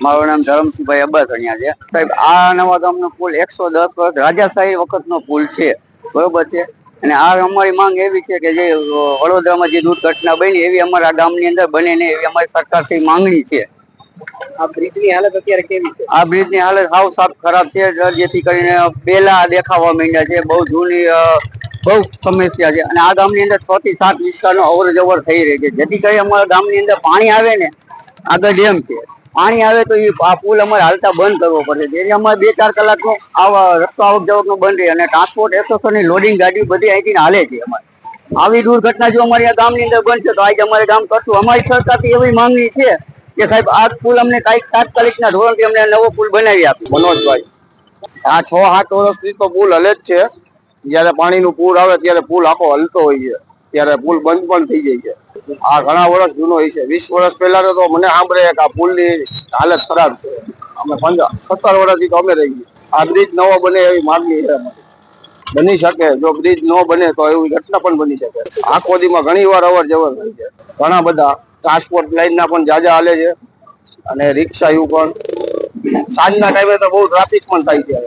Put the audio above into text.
મારું નામ ધરમસિંહભાઈ અબ્બાસણિયા છે. સાહેબ આ નવા ગામનો પુલ એકસો દસ વર્ષ રાજાશાહી વખતનો પુલ છે. બરોબર છે? અને આ અમારી માંગ એવી છે કે જે વડોદરામાં જે દુર્ઘટના બની એવી અમારા ગામની અંદર બને ને એવી અમારી સરકારથી માંગણી છે. આ બ્રિજની હાલત અત્યારે કેવી છે? આ બ્રિજની હાલત સાવ સાફ ખરાબ છે. જેથી કરીને બેલા દેખાવા માંડ્યા છે. બહુ જૂની બહુ સમસ્યા છે. અને આ ગામની અંદર છ થી સાત વિસ્તારનો અવર જવર થઈ રહી છે. જેથી કરી અમારા ગામની અંદર પાણી આવે ને આગળ ડેમ છે. પાણી આવે તો એ પુલ અમારે હાલતા બંધ કરવો પડશે જેથી અમારે બે ચાર કલાકનો આવા રસ્તો આવક જાવકનો બંધ રહે અને ટ્રાન્સપોર્ટ એસોસિએશનની લોડિંગ ગાડી બધી અહીંથી હાલે છે અમારે. આવી દુર્ઘટના જો અમારી આ ગામની અંદર બનશે તો આજે અમારે ગામ કરશું. અમારી સરકારથી એવી માંગણી છે કે સાહેબ, આ પુલ અમને કાંઈક તાત્કાલિકના ધોરણથી અમને નવો પુલ બનાવી આપે. મનોજભાઈ. આ છ સાત વર્ષથી તો પુલ હલે જ છે. જયારે પાણીનું પૂર આવે ત્યારે પુલ આખો હલતો હોય છે. ત્યારે પુલ બંધ પણ થઈ જાય છે. આ ઘણા વર્ષ જૂનો છે. વીસ વર્ષ પહેલા તો મને સાંભળે કે આ પુલની હાલત ખરાબ છે. અમે પંદર, સત્તર વર્ષથી તો અમે રહી ગયા. આ બ્રિજ નવો બને એવી માગણી છે બની શકે. જો બ્રિજ ન બને તો એવી ઘટના પણ બની શકે. આખો દીમાં ઘણી વાર અવર જવર થાય છે. ઘણા બધા ટ્રાન્સપોર્ટ લાઈનના પણ જાજા હાલે છે. અને રિક્ષા એવું પણ. સાંજના ટાઈમે તો બહુ ટ્રાફિક પણ થાય છે.